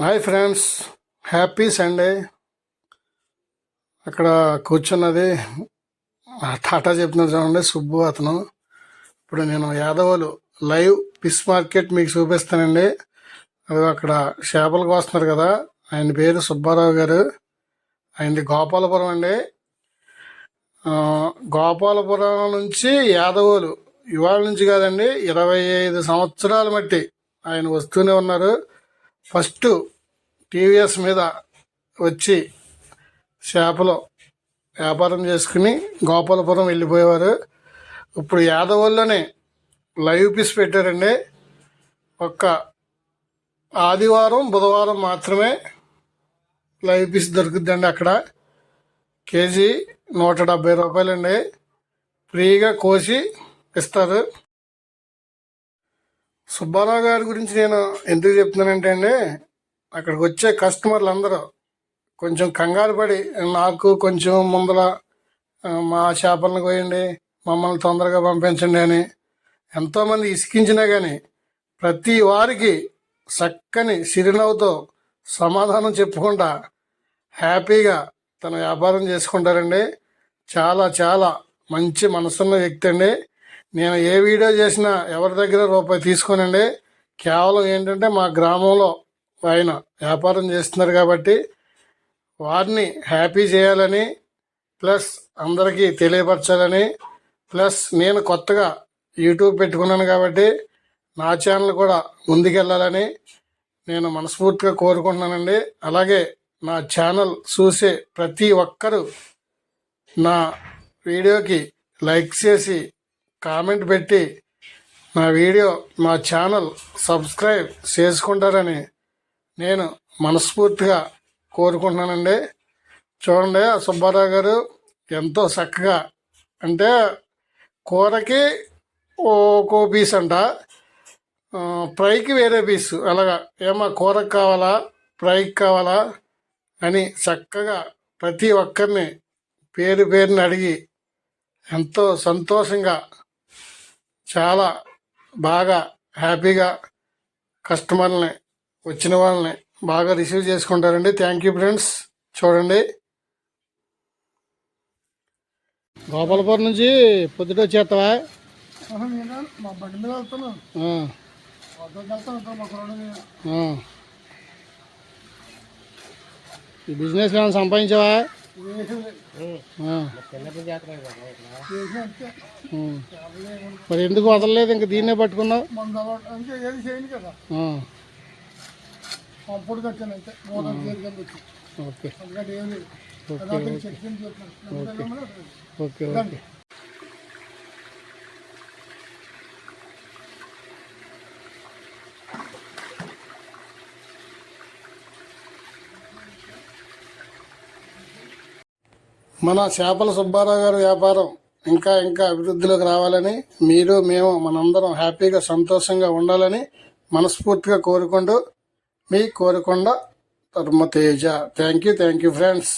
Hi friends happy Sunday. అక్కడ కూర్చున్నది టాటా చెప్తున్నారు చూడండి సుబ్బు అతను. ఇప్పుడు నేను యాదవులు లైవ్ ఫిష్ మార్కెట్ మీకు చూపిస్తానండి. అది అక్కడ చేపలకు వస్తున్నారు కదా ఆయన పేరు సుబ్బారావు గారు. ఆయనది గోపాలపురం అండి. గోపాలపురం నుంచి యాదవులు ఇవాళ నుంచి కాదండి ఇరవై ఐదు సంవత్సరాల మట్టి ఆయన వస్తూనే ఉన్నారు. ఫస్ట్ టీవీఎస్ మీద వచ్చి చేపలు వ్యాపారం చేసుకుని గోపాలపురం వెళ్ళిపోయేవారు. ఇప్పుడు యాదవుల్లోనే లైవ్ పీస్ పెట్టారండి. ఒక్క ఆదివారం బుధవారం మాత్రమే లైవ్ పీస్ దొరుకుతుందండి అక్కడ. కేజీ నూట డెబ్బై రూపాయలండి. ఫ్రీగా కోసి ఇస్తారు. సుబ్బారావు గారి గురించి నేను ఎందుకు చెప్తున్నానంటే అండి అక్కడికి వచ్చే కస్టమర్లు అందరూ కొంచెం కంగారు పడి నాకు కొంచెం ముందర మా చేపలను కోయండి మమ్మల్ని తొందరగా పంపించండి అని ఎంతోమంది ఇసికించినా కానీ ప్రతి వారికి చక్కని చిరునవ్వుతో సమాధానం చెప్పుకుంటా హ్యాపీగా తన వ్యాపారం చేసుకుంటారండి. చాలా చాలా మంచి మనసున్న వ్యక్తి అండి. నేను ఏ వీడియో చేసినా ఎవరి దగ్గర రూపాయి తీసుకోనండి. కేవలం ఏంటంటే మా గ్రామంలో ఆయన వ్యాపారం చేస్తున్నారు కాబట్టి వారిని హ్యాపీ చేయాలని ప్లస్ అందరికీ తెలియపరచాలని ప్లస్ నేను కొత్తగా యూట్యూబ్ పెట్టుకున్నాను కాబట్టి నా ఛానల్ కూడా ముందుకెళ్ళాలని నేను మనస్ఫూర్తిగా కోరుకుంటున్నానండి. అలాగే నా ఛానల్ చూసే ప్రతి ఒక్కరూ నా వీడియోకి లైక్ చేసి కామెంట్ పెట్టి నా వీడియో మా ఛానల్ సబ్స్క్రైబ్ చేసుకుంటారని నేను మనస్ఫూర్తిగా కోరుకుంటున్నానండి. చూడండి ఆ సుబ్బారావు గారు ఎంతో చక్కగా అంటే కూరకి ఒక్కో పీస్ అంట ఫ్రైకి వేరే పీసు అలాగా ఏమో కూరకు కావాలా ఫ్రైకి కావాలా అని చక్కగా ప్రతి ఒక్కరిని పేరు పేరుని అడిగి ఎంతో సంతోషంగా చాలా బాగా హ్యాపీగా కస్టమర్ని వచ్చిన వాళ్ళని బాగా రిసీవ్ చేసుకుంటారండి. Thank you friends. చూడండి. గోపాలపురం నుంచి పొద్దుట వచ్చేస్తావా? మా బండి మీద వెళ్తాను. ఈ బిజినెస్ ఏమైనా సంపాదించావా. మరి ఎందుకు వదలలేదు? ఇంక దీన్నే పట్టుకున్నావు? మందు అలవాటు ఏది అప్పుడు కట్టాను అంతే ఓకే. Okay okay. మన చేపల సుబ్బారావు గారి వ్యాపారం ఇంకా ఇంకా అభివృద్ధిలోకి రావాలని మీరు మేము మనందరం హ్యాపీగా సంతోషంగా ఉండాలని మనస్ఫూర్తిగా కోరుకుంటూ మీ Korukonda Dharmateja. Thank you thank you friends